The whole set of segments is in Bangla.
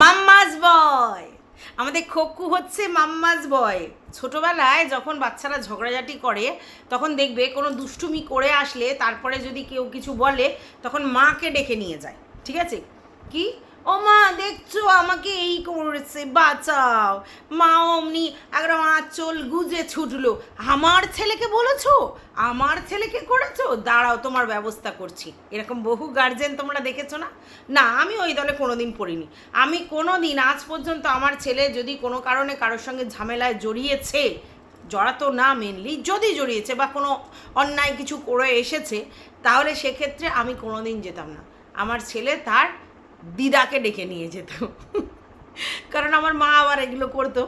মাম্মাজ বয়। আমাদের খোকু হচ্ছে মাম্মাজ বয়। ছোটোবেলায় যখন বাচ্চারা ঝগড়াঝাটি করে, তখন দেখবে কোনো দুষ্টুমি করে আসলে তারপরে যদি কেউ কিছু বলে, তখন মাকে ডেকে নিয়ে যায়। ঠিক আছে? কি? ও মা দেখছ, আমাকে এই করেছে, বাঁচাও। মা অমনি একদম আঁচল গুজে ছুটলো। আমার ছেলেকে বলেছ? আমার ছেলেকে করেছ? দাঁড়াও, তোমার ব্যবস্থা করছি। এরকম বহু গার্জেন তোমরা দেখেছ না? না, আমি ওই দলে কোনো দিন পড়িনি। আমি কোনো দিন আজ পর্যন্ত আমার ছেলে যদি কোনো কারণে কারোর সঙ্গে ঝামেলায় জড়িয়েছে জড়াতো না মেনলি যদি জড়িয়েছে বা কোনো অন্যায় কিছু করে এসেছে, তাহলে সেক্ষেত্রে আমি কোনো দিন যেতাম না। আমার ছেলে তার দিদাকে ডেকে নিয়ে যেত। কারণ আমার মা আবার এগুলো করতো,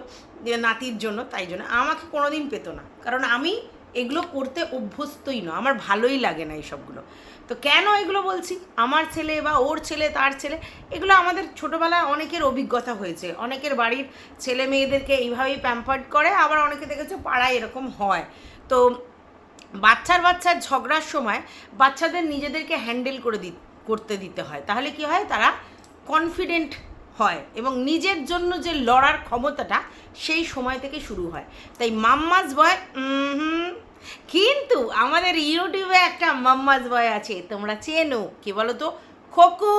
যে নাতির জন্য, তাই জন্য। আমাকে কোনোদিন পেতো না। কারণ আমি এগুলো করতে অভ্যস্তই না আমার ভালোই লাগে না এইসবগুলো। তো কেন এগুলো বলছি? আমার ছেলে বা ওর ছেলে, তার ছেলে, এগুলো আমাদের ছোটোবেলায় অনেকের অভিজ্ঞতা হয়েছে। অনেকের বাড়ির ছেলে মেয়েদেরকে এইভাবেই প্যাম্পার্ড করে, আবার অনেকে দেখেছে পাড়ায় এরকম হয়। তো বাচ্চার বাচ্চার ঝগড়ার সময় বাচ্চাদের নিজেদেরকে হ্যান্ডেল করে দি করতে দিতে হয়। তাহলে কি হয়? তারা কনফিডেন্ট হয় এবং নিজের জন্য যে লড়ার ক্ষমতাটা সেই সময় থেকে শুরু হয়। তাই মাম্মাজ বয় উম কিন্তু আমাদের ইউটিউবে একটা মাম্মাজ বয় আছে, তোমরা চেনো। কি বলো তো খোকু,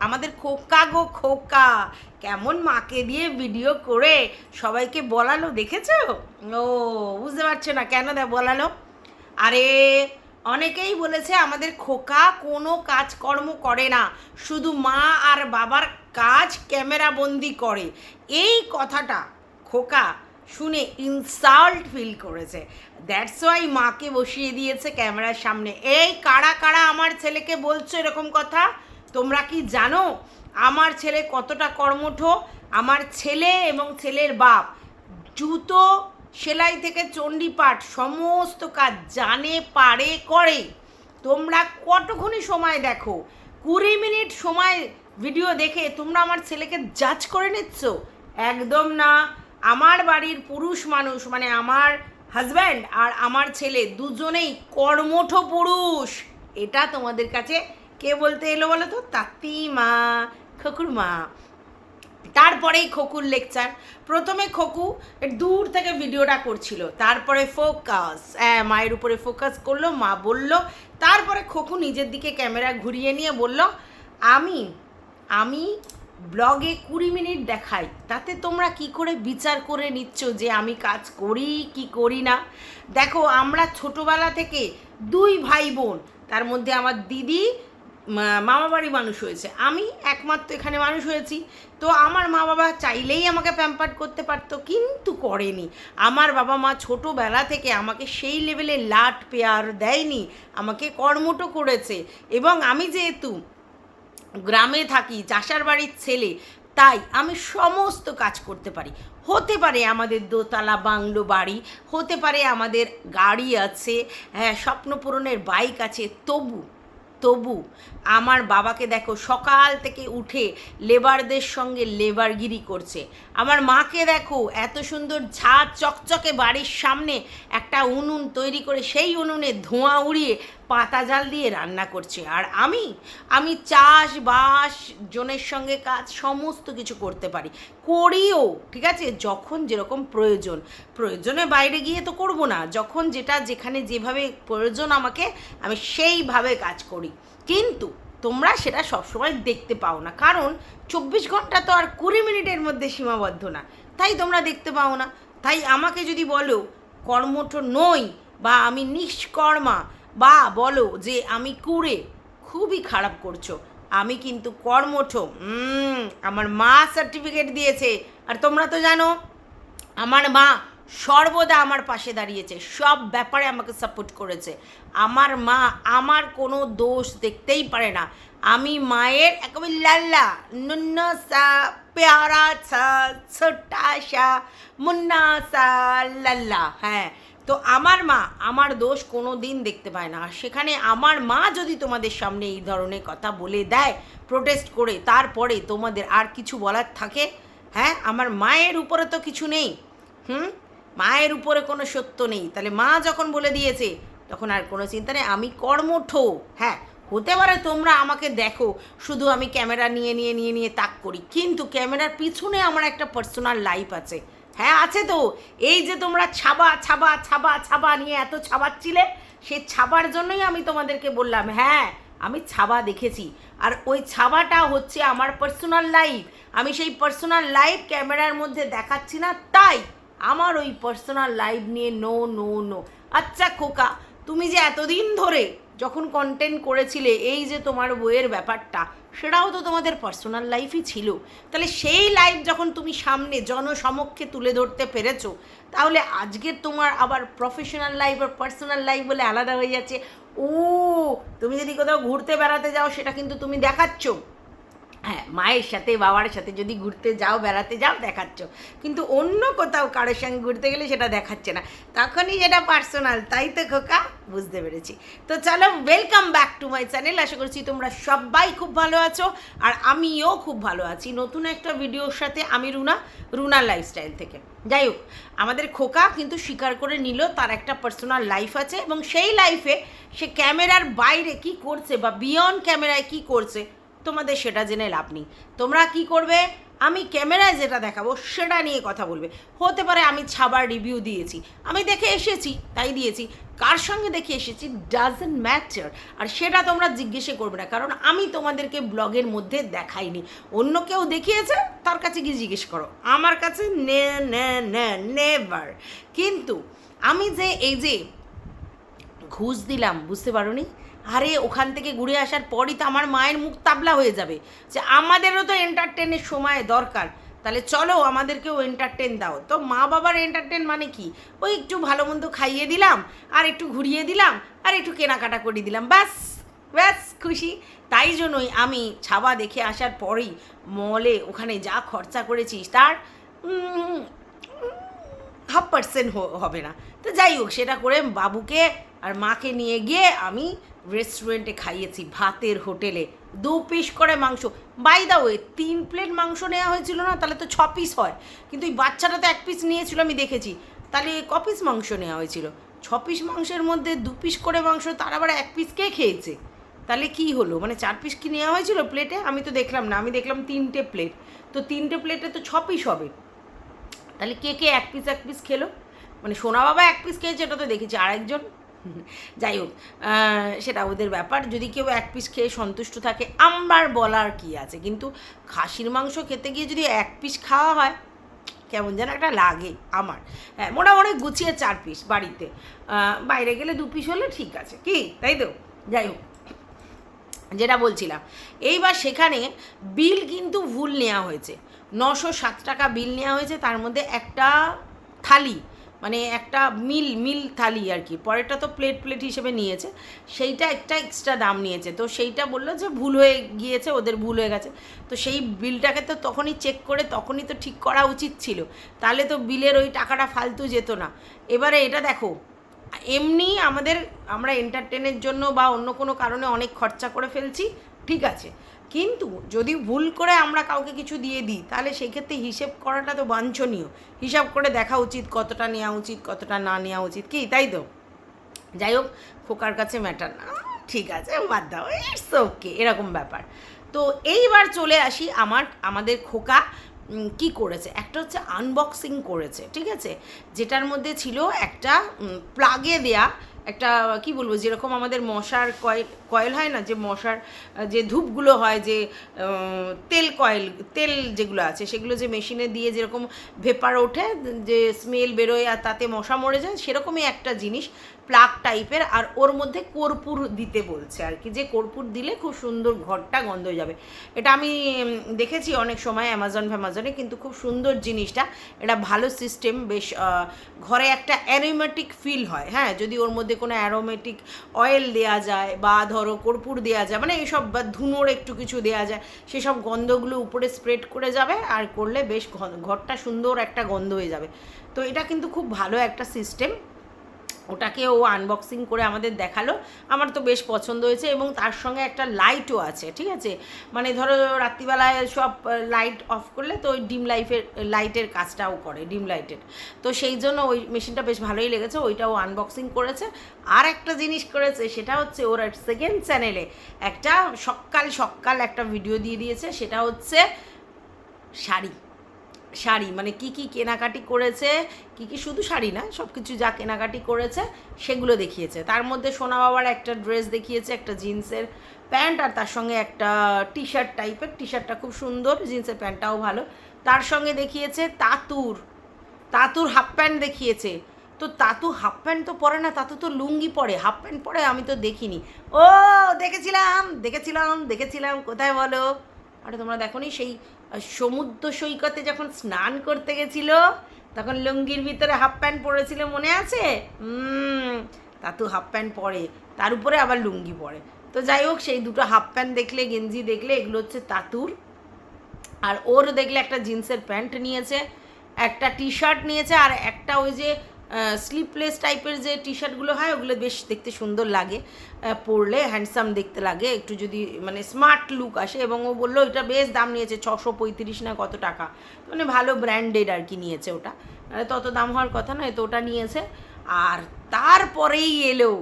আমাদের খোকা গো খোকা। কেমন মাকে দিয়ে ভিডিও করে সবাইকে বলালো, দেখেছ? ও, বুঝতে পারছ না কেন দে বলালো? আরে অনেকেই বলেছে আমাদের খোকা কোনো কাজকর্ম করে না, শুধু মা আর বাবার কাজ ক্যামেরা বন্দি করে। এই কথাটা খোকা শুনে ইনসাল্ট ফিল করেছে। দ্যাটস ওয়াই মাকে বসিয়ে দিয়েছে ক্যামেরার সামনে। এই কারা কারা আমার ছেলেকে বলছো এরকম কথা? তোমরা কি জানো আমার ছেলে কতটা কর্মঠ? আমার ছেলে এবং ছেলের বাপ। জুতো সেলাই থেকে চণ্ডীপাঠ সমস্ত কাজ জানে, পারে, করে। তোমরা কতক্ষণই সময় দেখো? কুড়ি মিনিট সময় ভিডিও দেখে তোমরা আমার ছেলেকে জাজ করে নিচ্ছ? একদম না। আমার বাড়ির পুরুষ মানুষ মানে আমার হাজব্যান্ড আর আমার ছেলে দুজনেই কর্মঠ পুরুষ। এটা তোমাদের কাছে কে বলতে এলো বলো তো? তাতি মা খকুর মা তারপরেই খকুর লেকচার প্রথমে খকু দূর থেকে ভিডিওটা করছিল। তারপরে ফোকাস হ্যাঁ মায়ের উপরে ফোকাস করল, মা বলল, তারপরে খকু নিজের দিকে ক্যামেরা ঘুরিয়ে নিয়ে বলল, আমি আমি ব্লগে কুড়ি মিনিট দেখাই। তাতে তোমরা কি করে বিচার করে নিচ্ছ যে আমি কাজ করি কি করি না? দেখো, আমরা ছোটোবেলা থেকে দুই ভাই বোন, তার মধ্যে আমার দিদি মামা বাড়ি মানুষ হয়েছে। আমি একমাত্র এখানে মানুষ হয়েছি। তো আমার মা বাবা চাইলেই আমাকে প্যাম্পার্ড করতে পারতো, কিন্তু করেনি। আমার বাবা মা ছোটোবেলা থেকে আমাকে সেই লেভেলে লাট পেয়ার দেয়নি, আমাকে কর্মটো করেছে। এবং আমি যেহেতু গ্রামে থাকি, চাষার বাড়ির ছেলে, তাই আমি সমস্ত কাজ করতে পারি। হতে পারে আমাদের দোতলা বাংলো বাড়ি, হতে পারে আমাদের গাড়ি আছে হ্যাঁ স্বপ্ন পূরণের বাইক আছে, তবু তবু আমার বাবাকে দেখো, সকাল থেকে উঠে লেবারদের সঙ্গে লেবারগিরি করছে। আমার মাকে দেখো, এত সুন্দর ঝাঁ চকচকে বাড়ির সামনে একটা উনুন তৈরি করে, সেই উনুনে ধোঁয়া উড়িয়ে পাতা জাল দিয়ে রান্না করছে। আর আমি আমি চাষবাস, জনের সঙ্গে কাজ, সমস্ত কিছু করতে পারি। করিও, ঠিক আছে? যখন যেরকম প্রয়োজন। প্রয়োজনে বাইরে গিয়ে তো করব না। যখন যেটা, যেখানে যেভাবে প্রয়োজন আমাকে, আমি সেইভাবে কাজ করি। কিন্তু তোমরা সেটা সবসময় দেখতে পাও না। কারণ চব্বিশ ঘণ্টা তো আর কুড়ি মিনিটের মধ্যে সীমাবদ্ধ না। তাই তোমরা দেখতে পাও না। তাই আমাকে যদি বলো, কর্মঠ নই বা আমি নিষ্কর্মা বা বলো যে আমি কুড়ে, খুবই খারাপ করছ। আমি কিন্তু কর্মঠ আমার মা সার্টিফিকেট দিয়েছে। আর তোমরা তো জানো, আমার মা সর্বদা আমার পাশে দাঁড়িয়েছে। সব ব্যাপারে আমাকে সাপোর্ট করেছে। আমার মা আমার কোনো দোষ দেখতেই পারে না। আমি মায়ের একেবারে লাল্লা, নুন্না সা, প্যারা সা, ছোটা সা, মুন্না সা, লাল্লা হ্যাঁ। তো আমার মা, আমার দোষ কোনো দিন দেখতে পায় না। আর সেখানে আমার মা যদি তোমাদের সামনে এই ধরনের কথা বলে দেয় প্রোটেস্ট করে, তারপরে তোমাদের আর কিছু বলার থাকে? হ্যাঁ আমার মায়ের উপরে তো কিছু নেই। হুম? মায়ের উপরে কোনো সত্য নেই। তাহলে মা যখন বলে দিয়েছে, তখন আর কোনো চিন্তা নেই। আমি কর্মঠ। হ্যাঁ হতে পারে তোমরা আমাকে দেখো, শুধু আমি ক্যামেরা নিয়ে নিয়ে নিয়ে নিয়ে তাক করি। কিন্তু ক্যামেরার পিছনে আমার একটা পার্সোনাল লাইফ আছে। হ্যাঁ আছে তো। এই যে তোমরা ছাবা ছাবা ছাবা ছাবা নিয়ে এত ছাবাচ্ছিলে, সে ছাবার জন্যই আমি তোমাদেরকে বললাম হ্যাঁ আমি ছাবা দেখেছি। আর ওই ছাবাটা হচ্ছে আমার পার্সোনাল লাইফ আমি সেই পার্সোনাল লাইফ ক্যামেরার মধ্যে দেখাচ্ছি না, তাই আমার ওই পার্সোনাল লাইফ নিয়ে নো নো নো আচ্ছা খোকা, তুমি যে এতদিন ধরে যখন কন্টেন্ট করেছিলে এই যে তোমার বইয়ের ব্যাপারটা, সেটাও তো তোমাদের পার্সোনাল লাইফই ছিল। তাহলে সেই লাইফ যখন তুমি সামনে জনসমক্ষে তুলে ধরতে পেরেছ, তাহলে আজকের তোমার আবার প্রফেশনাল লাইফ আর পার্সোনাল লাইফ বলে আলাদা হয়ে যাচ্ছে। ও, তুমি যদি কোথাও ঘুরতে বেড়াতে যাও, সেটা কিন্তু তুমি দেখাচ্ছ। হ্যাঁ মায়ের সাথে, বাবার সাথে যদি ঘুরতে যাও, বেড়াতে যাও, দেখাচ্ছ। কিন্তু অন্য কোথাও কারোর সঙ্গে ঘুরতে গেলে সেটা দেখাচ্ছে না। তখনই যেটা পার্সোনাল তাই তো খোকা? বুঝতে পেরেছি। তো চলো welcome back to my channel আশা করছি তোমরা সবাই খুব ভালো আছো, আর আমিও খুব ভালো আছি। নতুন একটা ভিডিওর সাথে আমি রুনা রুনা লাইফস্টাইল থেকে। যাই হোক, আমাদের খোকা কিন্তু স্বীকার করে নিল, তার একটা পার্সোনাল লাইফ আছে, এবং সেই লাইফে সে ক্যামেরার বাইরে কি করছে বা বিয়ন্ড ক্যামেরায় কি করছে তোমাদের সেটা জেনে লাভ নেই। তোমরা কি করবে? আমি ক্যামেরায় যেটা দেখাবো সেটা নিয়ে কথা বলবে। হতে পারে আমি ছাবার রিভিউ দিয়েছি। আমি দেখে এসেছি, তাই দিয়েছি। কার সঙ্গে দেখে এসেছি ডাজেন্ট ম্যাটার আর সেটা তোমরা জিজ্ঞেসে করবে না, কারণ আমি তোমাদেরকে ব্লগের মধ্যে দেখাইনি। অন্য কেউ দেখিয়েছে, তার কাছে গিয়ে জিজ্ঞেস করো। আমার কাছে নে নে নে নেভার কিন্তু আমি যে, এই যে, ঘুষ দিলাম, বুঝতে পারোনি? আরে, ওখান থেকে ঘুরে আসার পরই তো আমার মায়ের মুখ তাবলা হয়ে যাবে। যে আমাদেরও তো এন্টারটেনের সময় দরকার। তাহলে চলো, আমাদেরকেও এন্টারটেন দাও। তো মা বাবার এন্টারটেন মানে কি? ওই একটু ভালো মন্দ খাইয়ে দিলাম, আর একটু ঘুরিয়ে দিলাম, আর একটু কেনাকাটা করে দিলাম। ব্যাস ব্যাস, খুশি। তাই জন্যই আমি ছাবা দেখে আসার পরেই মলে ওখানে যা খরচা করেছিস, তার হাফ পার্সেন্ট হবে না। তো যাই হোক, সেটা করে বাবুকে আর মাকে নিয়ে গিয়ে আমি রেস্টুরেন্টে খাইয়েছি, ভাতের হোটেলে। দু পিস করে মাংস। বাই দা ওয়ে তিন প্লেট মাংস নেওয়া হয়েছিল না? তাহলে তো ছ পিস হয়। কিন্তু এই বাচ্চাটা তো এক পিস নিয়েছিল, আমি দেখেছি। তাহলে ক পিস মাংস নেওয়া হয়েছিল? ছ পিস মাংসের মধ্যে দু পিস করে মাংস, তার আবার এক পিস কে খেয়েছে? তাহলে কি হলো? মানে চার পিস কি নেওয়া হয়েছিল প্লেটে আমি তো দেখলাম না। আমি দেখলাম তিনটে প্লেট তো তিনটে প্লেটে তো ছ পিস হবে। তাহলে কে কে এক পিস এক পিস খেলো? মানে সোনা বাবা এক পিস খেয়েছে, এটা তো দেখেছি। আরেকজন যাই হোক সেটা ওদের ব্যাপার। যদি কেউ এক পিস খেয়ে সন্তুষ্ট থাকে, আমার বলার কি আছে? কিন্তু খাসির মাংস খেতে গিয়ে যদি এক পিস খাওয়া হয়, কেমন যেন একটা লাগে আমার। হ্যাঁ মোটামুটি গুছিয়ে চার পিস বাড়িতে। বাইরে গেলে দু পিস হলে ঠিক আছে। কি? তাই তো? যাই হোক, যেটা বলছিলাম। এইবার সেখানে বিল কিন্তু ভুল নেওয়া হয়েছে। নশো সাত টাকা বিল নেওয়া হয়েছে, তার মধ্যে একটা থালি মানে একটা মিল মিল থালি আর কি। পরেরটা তো প্লেট প্লেট হিসেবে নিয়েছে। সেইটা একটা এক্সট্রা দাম নিয়েছে। তো সেইটা বলল যে ভুল হয়ে গিয়েছে, ওদের ভুল হয়ে গেছে। তো সেই বিলটাকে তো তখনই চেক করে, তখনই তো ঠিক করা উচিত ছিল। তাহলে তো বিলের ওই টাকাটা ফালতু যেত না। এবারে এটা দেখো, এমনি আমাদের, আমরা এন্টারটেনের জন্য বা অন্য কোনো কারণে অনেক খরচা করে ফেলছি, ঠিক আছে। কিন্তু যদি ভুল করে আমরা কাউকে কিছু দিয়ে দিই, তাহলে সেই ক্ষেত্রে হিসেব করাটা তো বাঞ্ছনীয়। হিসাব করে দেখা উচিত কতটা নেওয়া উচিত, কতটা না নেওয়া উচিত, কি তাই তো? যাই হোক, খোকার কাছে ম্যাটার না। ঠিক আছে, বাদ দাও ইটস ওকে এরকম ব্যাপার। তো এইবার চলে আসি আমার, আমাদের খোকা কি করেছে? একটা হচ্ছে আনবক্সিং করেছে, ঠিক আছে? যেটার মধ্যে ছিল একটা প্লাগে দেয়া একটা, কি বলব, যেরকম আমাদের মশার কয়েল কয়েল হয় না, যে মশার, যে ধূপগুলো হয়, যে তেল কয়েল, তেল যেগুলো আছে, সেগুলো যে মেশিনে দিয়ে যেরকম ভেপার ওঠে, যে স্মেল বেরোয় আর তাতে মশা মরে যায়, সেরকমই একটা জিনিস। প্লাগ টাইপের আর ওর মধ্যে কর্পূর দিতে বলছে আর কি। যে কর্পূর দিলে খুব সুন্দর ঘরটা গন্ধ হয়ে যাবে। এটা আমি দেখেছি অনেক সময় অ্যামাজন ফ্যামাজনে, কিন্তু খুব সুন্দর জিনিসটা। এটা ভালো সিস্টেম বেশ ঘরে একটা অ্যারোমেটিক ফিল হয় হ্যাঁ? যদি ওর মধ্যে কোনো অ্যারোমেটিক অয়েল দেওয়া যায় বা ধরো কর্পূর দেওয়া যায় মানে এইসব বা ধুনোর একটু কিছু দেওয়া যায়, সেসব গন্ধগুলো উপরে স্প্রেড করে যাবে আর করলে বেশ ঘরটা সুন্দর একটা গন্ধ হয়ে যাবে। তো এটা কিন্তু খুব ভালো একটা সিস্টেম ওটাকে ও আনবক্সিং করে আমাদের দেখাল। আমার তো বেশ পছন্দ হয়েছে এবং তার সঙ্গে একটা লাইটও আছে, ঠিক আছে? মানে ধরো রাত্রিবেলায় সব লাইট অফ করলে তো ওই ডিম লাইফের লাইটের কাজটাও করে, ডিম লাইটের তো সেই জন্য ওই মেশিনটা বেশ ভালোই লেগেছে, ওইটাও আনবক্সিং করেছে। আর একটা জিনিস করেছে, সেটা হচ্ছে ওর সেকেন্ড চ্যানেলে একটা সকাল সকাল একটা ভিডিও দিয়ে দিয়েছে, সেটা হচ্ছে শাড়ি। শাড়ি মানে কি কি কেনাকাটি করেছে, কি কি শুধু শাড়ি না সব কিছু যা কেনাকাটি করেছে, সেগুলো দেখিয়েছে। তার মধ্যে সোনা বাবার একটা ড্রেস দেখিয়েছে, একটা জিন্সের প্যান্ট, আর তার সঙ্গে একটা টি শার্ট টাইপের। টি শার্টটা খুব সুন্দর, জিন্সের প্যান্টটাও ভালো। তার সঙ্গে দেখিয়েছে তাতুর তাতুর হাফ প্যান্ট দেখিয়েছে। তো তাতু হাফ প্যান্ট তো পরে না, তাতু তো লুঙ্গি পরে, হাফ প্যান্ট পরে আমি তো দেখিনি। ও, দেখেছিলাম দেখেছিলাম দেখেছিলাম, কোথায় বলো? আরে তোমরা দেখো সেই সমুদ্র সৈকতে যখন স্নান করতে গেছিল, তখন লুঙ্গির ভিতরে হাফ প্যান্ট পরেছিল, মনে আছে? হুম তাতু হাফ প্যান্ট পরে। তার উপরে আবার লুঙ্গি পরে। তো যাই হোক, সেই দুটো হাফ প্যান্ট দেখলে, গেঞ্জি দেখলে, এগুলো হচ্ছে তাতুর। আর ওর দেখলে একটা জিন্সের প্যান্ট নিয়েছে, একটা টি শার্ট নিয়েছে, আর একটা ওই যে স্লিপলেস টাইপের যে টি শার্টগুলো হয়, ওগুলো বেশ দেখতে সুন্দর লাগে। পরলে হ্যান্ডসাম দেখতে লাগে। একটু যদি মানে স্মার্ট লুক আসে, এবং ও বলল, এটা বেশ দাম নিয়েছে, ছশো পঁয়ত্রিশ না কত টাকা? মানে ভালো ব্র্যান্ডেড আর কি নিয়েছে ওটা। মানে তত দাম হওয়ার কথা নয়, তো ওটা নিয়েছে। আর তারপরেই এলো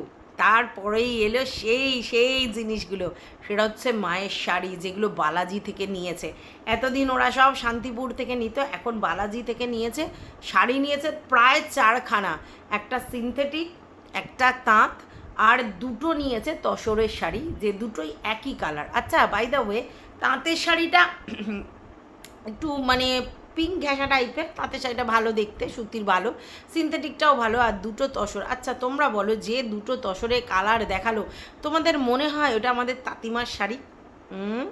তারপরেই এলো সেই সেই জিনিসগুলো। সেটা হচ্ছে মায়ের শাড়ি, যেগুলো বালাজি থেকে নিয়েছে। এতদিন ওরা সব শান্তিপুর থেকে নিত, এখন বালাজি থেকে নিয়েছে। শাড়ি নিয়েছে প্রায় চারখানা। একটা সিনথেটিক একটা তাঁত, আর দুটো নিয়েছে তসরের শাড়ি, যে দুটোই একই কালার আচ্ছা বাই দ্য ওয়ে তাঁতের শাড়িটা একটু মানে পিঙ্ক ঘেঁষা টাইপের, তাতে শাড়িটা ভালো দেখতে, সুতির ভালো সিনথেটিকটাও ভালো, আর দুটো তসর। আচ্ছা তোমরা বলো, যে দুটো তসরে কালার দেখাল, তোমাদের মনে হয় ওটা আমাদের তাঁতিমার শাড়ি? হুম?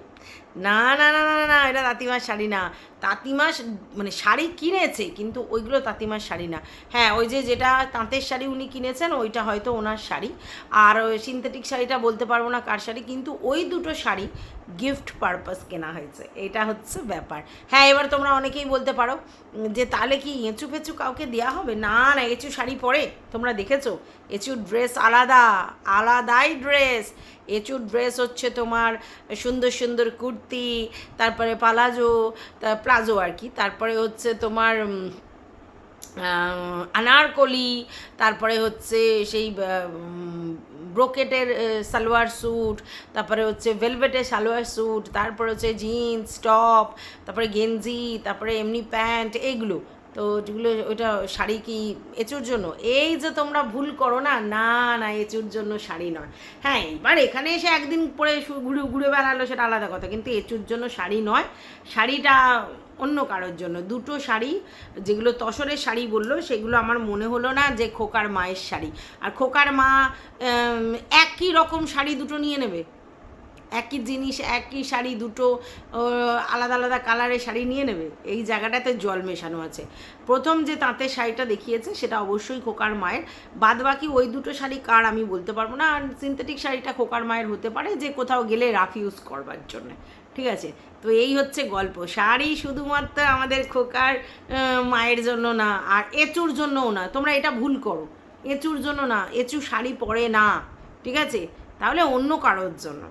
না না না না না, এটা তাঁতিমার শাড়ি না। তাঁতিমা মানে শাড়ি কিনেছে কিন্তু ওইগুলো তাঁতিমার শাড়ি না। হ্যাঁ ওই যে যেটা তাঁতের শাড়ি উনি কিনেছেন ওইটা হয়তো ওনার শাড়ি। আর ওই সিনথেটিক শাড়িটা বলতে পারব না কার শাড়ি কিন্তু ওই দুটো শাড়ি গিফট পারপাস কেনা হয়েছে। এটা হচ্ছে ব্যাপার। হ্যাঁ এবার তোমরা অনেকেই বলতে পারো যে তাহলে কি এঁচু ফেঁচু কাউকে দেওয়া হবে? না না এঁচু শাড়ি পরে। তোমরা দেখেছ? এঁচুর ড্রেস আলাদা আলাদাই ড্রেস এঁচুর ড্রেস হচ্ছে তোমার সুন্দর সুন্দর কুর্তি, তারপরে পালাজো প্লাজো আর কি। তারপরে হচ্ছে তোমার আনারকলি তারপরে হচ্ছে সেই ব্রোকেটের সালোয়ার স্যুট তারপরে হচ্ছে ভেলভেটের সালোয়ার স্যুট তারপরে হচ্ছে জিন্স টপ তারপরে গেঞ্জি, তারপরে এমনি প্যান্ট এইগুলো তো যেগুলো ওইটা শাড়ি কি এঁচুর জন্য? এই যে তোমরা ভুল করো না না না, এঁচুর জন্য শাড়ি নয়। হ্যাঁ এবার এখানে এসে একদিন পরে ঘুরে ঘুরে বেড়ালো সেটা আলাদা কথা, কিন্তু এঁচুর জন্য শাড়ি নয়। শাড়িটা অন্য কারোর জন্য। দুটো শাড়ি, যেগুলো তসরের শাড়ি বলল, সেগুলো আমার মনে হলো না যে খোকার মায়ের শাড়ি। আর খোকার মা একই রকম শাড়ি দুটো নিয়ে নেবে। একই জিনিস, একই শাড়ি, দুটো আলাদা আলাদা কালারের শাড়ি নিয়ে নেবে। এই জায়গাটাতে জল মেশানো আছে। প্রথম যে তাঁতের শাড়িটা দেখিয়েছে, সেটা অবশ্যই খোকার মায়ের। বাদ বাকি ওই দুটো শাড়ি কার আমি বলতে পারব না। আর সিনথেটিক শাড়িটা খোকার মায়ের হতে পারে, যে কোথাও গেলে রাফ ইউজ করবার জন্য। ঠিক আছে? তো এই হচ্ছে গল্প। শাড়ি শুধুমাত্র আমাদের খোকার মায়ের জন্য না, আর এঁচুর জন্যও না। তোমরা এটা ভুল করো। এঁচুর জন্য না এঁচু শাড়ি পরে না। ঠিক আছে? তাহলে অন্য কারোর জন্য।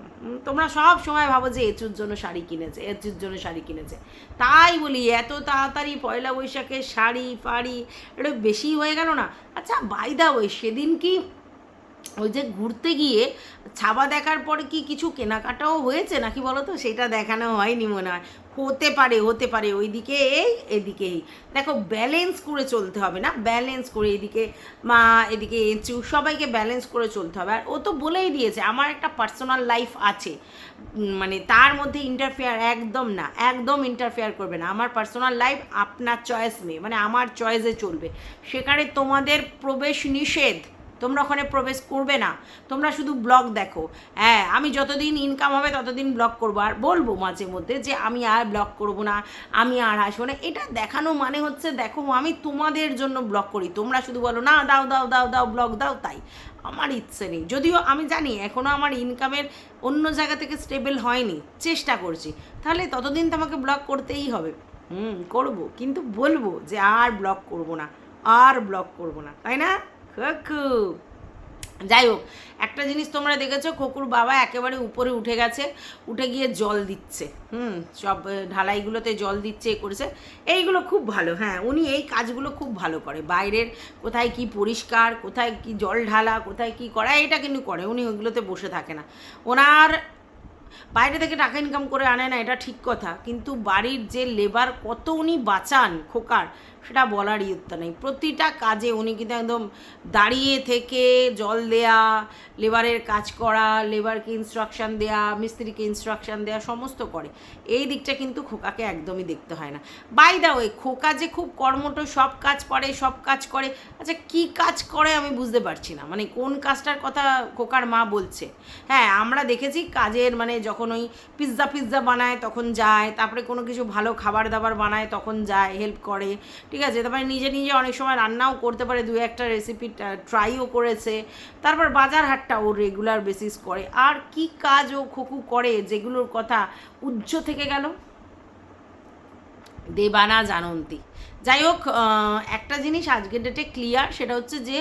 তোমরা সব সময় ভাবো যে এচুর জন্য শাড়ি কিনেছে, এচুর জন্য শাড়ি কিনেছে। তাই বলি, এত তাড়াতাড়ি পয়লা বৈশাখের শাড়ি, ফাড়ি এটা বেশি হয়ে গেল না? আচ্ছা বাইদা ওই সেদিন কি ওই যে ঘুরতে গিয়ে ছাবা দেখার পরে কি কিছু কেনাকাটাও হয়েছে নাকি বলো তো? সেটা দেখানো হয়নি মনে হয়। হতে পারে হতে পারে। ওইদিকে এই, এদিকে এই। দেখো ব্যালেন্স করে চলতে হবে না? ব্যালেন্স করে এদিকে মা, এদিকে এঁচু, সবাইকে ব্যালেন্স করে চলতে হবে। আর ও তো বলেই দিয়েছে, আমার একটা পার্সোনাল লাইফ আছে। মানে তার মধ্যে ইন্টারফেয়ার একদম না, একদম ইন্টারফেয়ার করবে না। আমার পার্সোনাল লাইফ আপনার চয়েস মেয়ে মানে আমার চয়েসে চলবে। সেখানে তোমাদের প্রবেশ নিষেধ। তোমরা ওখানে প্রবেশ করবে না। তোমরা শুধু ব্লগ দেখো। হ্যাঁ আমি যতদিন ইনকাম হবে ততদিন ব্লগ করব। আর বলব মাঝে মধ্যে যে আমি আর ব্লগ করব না, আমি আর হাসবো না। এটা দেখানো মানে হচ্ছে দেখো, আমি তোমাদের জন্য ব্লগ করি। তোমরা শুধু বলো, না, দাও দাও দাও দাও, ব্লগ দাও। তাই। আমার ইচ্ছে নেই। যদিও আমি জানি এখনও আমার ইনকামের অন্য জায়গা থেকে স্টেবল হয়নি। চেষ্টা করছি। তাহলে ততদিন তো আমাকে ব্লগ করতেই হবে। হুম, করব। কিন্তু বলব যে আর ব্লগ করব না। আর ব্লগ করব না। তাই না? খোকু। যাই হোক, একটা জিনিস তোমরা দেখেছ, খোকুর বাবা একেবারে উপরে উঠে গেছে, উঠে গিয়ে জল দিচ্ছে। হুম, সব ঢালাইগুলোতে জল দিচ্ছে, এ করেছে। এইগুলো খুব ভালো হ্যাঁ উনি এই কাজগুলো খুব ভালো করে। বাইরের কোথায় কি পরিষ্কার, কোথায় কি জল ঢালা, কোথায় কি করা, এটা কিন্তু করে, উনি ওইগুলোতে বসে থাকে না। ওনার বাইরে থেকে টাকা ইনকাম করে আনে না, এটা ঠিক কথা, কিন্তু বাড়ির যে লেবার কত উনি বাঁচান খোকার সেটা বলার ইয়ত্তা নেই। প্রতিটা কাজে উনি কিন্তু একদম দাঁড়িয়ে থেকে জল দেয়া, লেবারের কাজ করা, লেবারকে ইনস্ট্রাকশন দেয়া, মিস্ত্রিকে ইনস্ট্রাকশন দেয়া, সমস্ত করে। এই দিকটা কিন্তু খোকাকে একদমই দেখতে হয় না। বাই দা ওয়ে খোকা যে খুব কর্মঠ, সব কাজ পারে সব কাজ করে আচ্ছা কি কাজ করে আমি বুঝতে পারছি না। মানে কোন কাজটার কথা খোকার মা বলছে? হ্যাঁ আমরা দেখেছি কাজের মানে যখন ওই পিৎজা পিৎজা বানায় তখন যায়, তারপরে কোনো কিছু ভালো খাবার দাবার বানায় তখন যায় হেল্প করে। ঠিক আছে? তারপরে নিজে নিজে অনেক সময় রান্নাও করতে পারে দু একটা রেসিপি ট্রাইও করেছে। তারপর বাজার হাটটা ও রেগুলার বেসিস করে। আর কি কাজ ও খোকু করে যেগুলোর কথা উজ্জ্ব থেকে গেল? দেবানা জানন্তী। যাই হোক একটা জিনিস আজকের ডেটে ক্লিয়ার সেটা হচ্ছে যে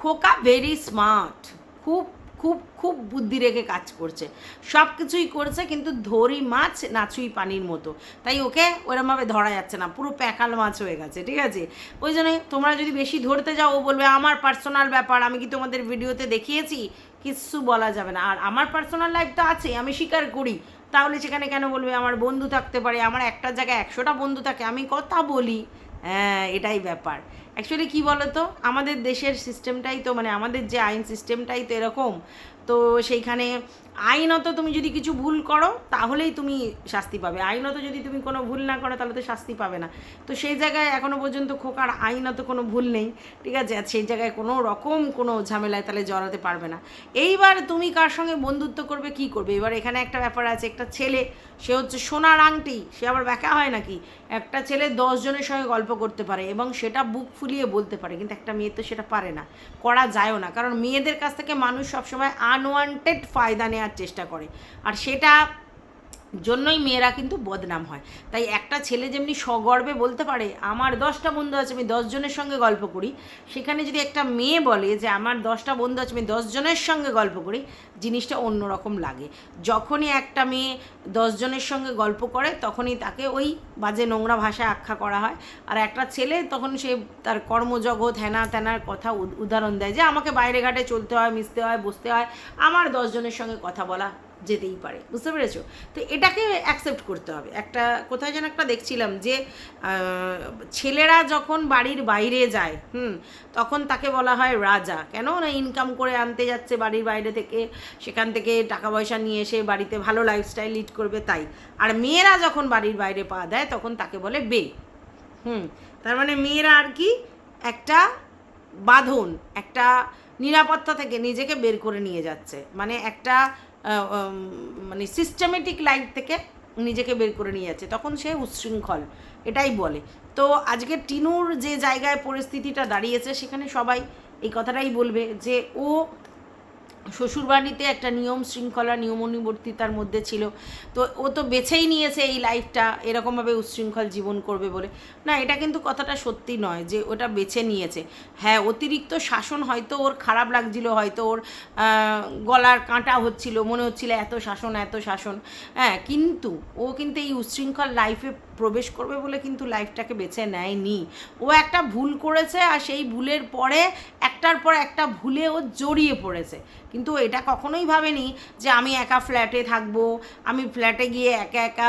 খোকা ভেরি স্মার্ট খুব খুব খুব বুদ্ধি রেখে কাজ করছে। সব কিছুই করছে, কিন্তু ধরি মাছ নাচুই পানির মতো। তাই ওকে ওরমভাবে ধরা যাচ্ছে না, পুরো প্যাকাল মাছ হয়ে গেছে, ঠিক আছে? ওই জন্য তোমরা যদি বেশি ধরতে যাও, ও বলবে, আমার পার্সোনাল ব্যাপার, আমি কি তোমাদের ভিডিওতে দেখিয়েছি? কিচ্ছু বলা যাবে না। আর আমার পার্সোনাল লাইফ তো আছে, আমি স্বীকার করি। তাহলে সেখানে কেন বলবে, আমার বন্ধু থাকতে পারে, আমার একটা জায়গায় একশোটা বন্ধু থাকে, আমি কথা বলি? হ্যাঁ এটাই ব্যাপার। অ্যাকচুয়ালি কী বলো তো আমাদের দেশের সিস্টেমটাই তো মানে আমাদের যে আইন সিস্টেমটাই তো এরকম। তো সেইখানে আইনত তুমি যদি কিছু ভুল করো, তাহলেই তুমি শাস্তি পাবে। আইনত যদি তুমি কোনো ভুল না করো, তাহলে তো শাস্তি পাবে না। তো সেই জায়গায় এখনও পর্যন্ত খোকার আইনত কোনো ভুল নেই, ঠিক আছে? সেই জায়গায় কোনো রকম কোনো ঝামেলায় তাহলে জড়াতে পারবে না। এইবার তুমি কার সঙ্গে বন্ধুত্ব করবে, কি করবে? এবার এখানে একটা ব্যাপার আছে, একটা ছেলে, সে হচ্ছে সোনার আংটি, সে আবার ব্যাকা হয় নাকি? একটা ছেলে দশ জনের সঙ্গে গল্প করতে পারে এবং সেটা বুক ফুলিয়ে বলতে পারে, কিন্তু একটা মেয়ে তো সেটা পারে না, করা যায়ও না। কারণ মেয়েদের কাছ থেকে মানুষ সবসময় আনওয়ান্টেড ফায়দা নেওয়ার চেষ্টা করে। আর সেটা জন্যই মেয়েরা কিন্তু বদনাম হয়। তাই একটা ছেলে যেমনি সগর্বে বলতে পারে, আমার দশটা বন্ধু আছে, আমি দশজনের সঙ্গে গল্প করি। সেখানে যদি একটা মেয়ে বলে যে, আমার দশটা বন্ধু আছে, আমি দশজনের সঙ্গে গল্প করি, জিনিসটা অন্যরকম লাগে। যখনই একটা মেয়ে দশজনের সঙ্গে গল্প করে, তখনই তাকে ওই বাজে নোংরা ভাষায় আখ্যা করা হয়। আর একটা ছেলে তখন সে তার কর্মজগৎ হ্যানা ত্যানার কথা উদাহরণ দেয় যে, আমাকে বাইরে ঘাটে চলতে হয়, মিশতে হয়, বসতে হয়, আমার দশজনের সঙ্গে কথা বলা। যেতেই পারে, বুঝতে পেরেছ? তো এটাকে অ্যাকসেপ্ট করতে হবে। একটা, কোথায় যেন একটা দেখছিলাম যে ছেলেরা যখন বাড়ির বাইরে যায়, হুম, তখন তাকে বলা হয় রাজা। কেন না ইনকাম করে আনতে যাচ্ছে বাড়ির বাইরে থেকে? সেখান থেকে টাকা পয়সা নিয়ে এসে বাড়িতে ভালো লাইফস্টাইল লিড করবে তাই। আর মেয়েরা যখন বাড়ির বাইরে পা দেয়, তখন তাকে বলে বে হুম, তার মানে মেয়েরা আর কি একটা বাঁধন, একটা নিরাপত্তা থেকে নিজেকে বের করে নিয়ে যাচ্ছে। মানে একটা মানে সিস্টেমেটিক লাইফ থেকে নিজেকে বের করে নিয়ে যাচ্ছে। তখন সে উচ্ছৃঙ্খল, এটাই বলে। তো আজকে টিনুর যে জায়গায় পরিস্থিতিটা দাঁড়িয়েছে, সেখানে সবাই এই কথাটাই বলবে যে ও শ্বশুরবাড়িতে একটা নিয়ম শৃঙ্খলা, নিয়মনুবর্তিতার মধ্যে ছিল। তো ও তো বেছেই নিয়েছে এই লাইফটা এরকমভাবে উচ্ছৃঙ্খল জীবন করবে বলে। না, এটা কিন্তু কথাটা সত্যি নয় যে ওটা বেছে নিয়েছে। হ্যাঁ অতিরিক্ত শাসন হয়তো ওর খারাপ লাগছিল, হয়তো ওর গলার কাঁটা হচ্ছিল, মনে হচ্ছিল এত শাসন এত শাসন। হ্যাঁ কিন্তু ও কিন্তু এই উচ্ছৃঙ্খল লাইফে প্রবেশ করবে বলে কিন্তু লাইফটাকে বেছে নেয়নি। ও একটা ভুল করেছে আর সেই ভুলের পরে একটার পর একটা ভুলে ও জড়িয়ে পড়েছে। কিন্তু এটা কখনোই ভাবেনি যে আমি একা ফ্ল্যাটে থাকব, আমি ফ্ল্যাটে গিয়ে একা একা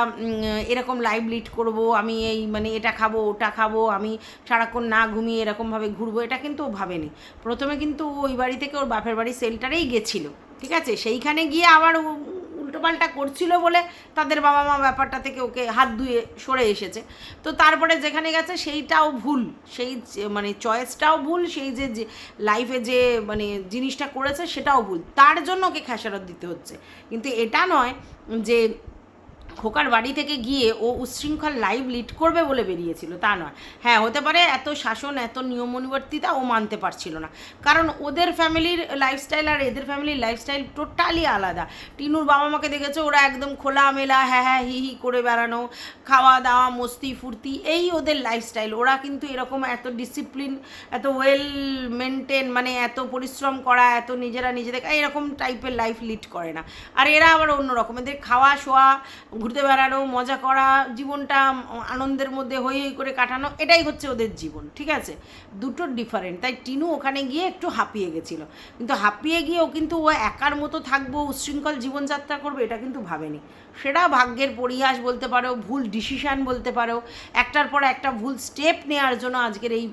এরকম লাইভ লিড করব, আমি এই মানে এটা খাব, ওটা খাব, আমি সারাক্ষণ না ঘুমিয়ে এরকমভাবে ঘুরবো, এটা কিন্তু ও ভাবেনি। প্রথমে কিন্তু ওই বাড়ি থেকে ওর বাপের বাড়ি সেল্টারেই গেছিল, ঠিক আছে? সেইখানে গিয়ে আবার উল্টোপাল্টা করছিল বলে তাদের বাবা মা ব্যাপারটা থেকে ওকে হাত ধুয়ে সরে এসেছে। তো তারপরে যেখানে গেছে সেইটাও ভুল, সেই মানে চয়েসটাও ভুল, সেই যে লাইফে যে মানে জিনিসটা করেছে সেটাও ভুল। তার জন্য ওকে খেসারত দিতে হচ্ছে। কিন্তু এটা নয় যে খোকার বাড়ি থেকে গিয়ে ও উচ্ছৃঙ্খল লাইভ লিড করবে বলে বেরিয়েছিল, তা নয়। হ্যাঁ হতে পারে এত শাসন, এত নিয়মনুবর্তিতা ও মানতে পারছিল না। কারণ ওদের ফ্যামিলির লাইফস্টাইল আর এদের ফ্যামিলির লাইফস্টাইল টোটালি আলাদা। টিনুর বাবা মাকে দেখেছ, ওরা একদম খোলামেলা হ্যাঁ হ্যাঁ হি হি করে বেড়ানো খাওয়া দাওয়া মস্তি ফুর্তি এই ওদের লাইফস্টাইল ওরা কিন্তু এরকম এত ডিসিপ্লিন এত ওয়েল মেনটেন মানে এত পরিশ্রম করা, এত নিজেরা নিজেদের, এরকম টাইপের লাইফ লিড করে না। আর এরা আবার অন্যরকম এদের খাওয়া শোয়া ঘুরতে বেড়ানো, মজা করা, জীবনটা আনন্দের মধ্যে হই হই করে কাটানো, এটাই হচ্ছে ওদের জীবন, ঠিক আছে? দুটো ডিফারেন্ট তাই টিনু ওখানে গিয়ে একটু হাঁপিয়ে গেছিল। কিন্তু হাঁপিয়ে গিয়েও কিন্তু ও একার মতো থাকব উচ্ছৃঙ্খল জীবনযাত্রা করবে, এটা কিন্তু ভাবেনি। সেটা ভাগ্যের পরিহাস বলতে পারো, ভুল ডিসিশান বলতে পারো, একটার পর একটা ভুল স্টেপ নেওয়ার জন্য আজকের এই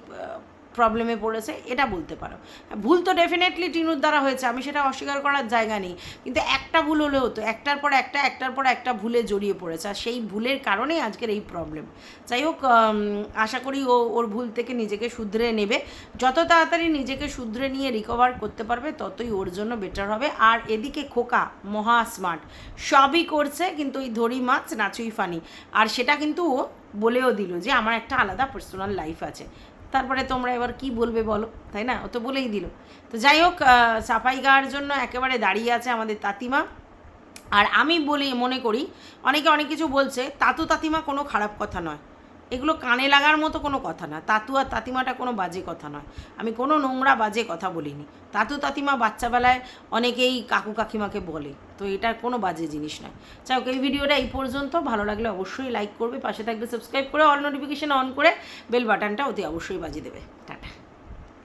প্রবলেমে পড়েছে, এটা বলতে পারো। ভুল তো ডেফিনেটলি টিনুর দ্বারা হয়েছে, আমি সেটা অস্বীকার করার জায়গা নেই। কিন্তু একটা ভুল হলে হতো একটার পর একটা, একটার পর একটা ভুলে জড়িয়ে পড়েছে, আর সেই ভুলের কারণেই আজকের এই প্রবলেম যাই হোক আশা করি ও, ওর ভুল থেকে নিজেকে শুধরে নেবে। যত তাড়াতাড়ি নিজেকে শুধরে নিয়ে রিকভার করতে পারবে, ততই ওর জন্য বেটার হবে। আর এদিকে খোকা, মহা স্মার্ট সবই করছে, কিন্তু ওই ধরি মাছ, নাচুই ফানি আর সেটা কিন্তু ও বলেও দিল যে, আমার একটা আলাদা পার্সোনাল লাইফ আছে। তারপরে তোমরা এবার কি বলবে বলো, তাই না? ও তো বলেই দিল। তো যাই হোক সাফাই গাওয়ার জন্য একেবারে দাঁড়িয়ে আছে আমাদের তাতিমা। আর আমি বলি মনে করি, অনেকে অনেক কিছু বলছে, তাতু তাতিমা কোনো খারাপ কথা নয়। এগুলো কানে লাগার মতো কোনো কথা না। তাতু আর তাতিমাটা কোনো বাজে কথা নয়। আমি কোনো নোংরা বাজে কথা বলিনি। তাতু তাতিমা বাচ্চাবেলায় অনেকেই কাকু কাকিমাকে বলে। তো এটা কোনো বাজে জিনিস নয়। হোক, এই ভিডিওটা এই পর্যন্ত। ভালো লাগলে অবশ্যই লাইক করবে, পাশে থাকবে সাবস্ক্রাইব করে অল নোটিফিকেশান অন করে বেল বাটনটা অতি অবশ্যই বাজিয়ে দেবে। টাটা।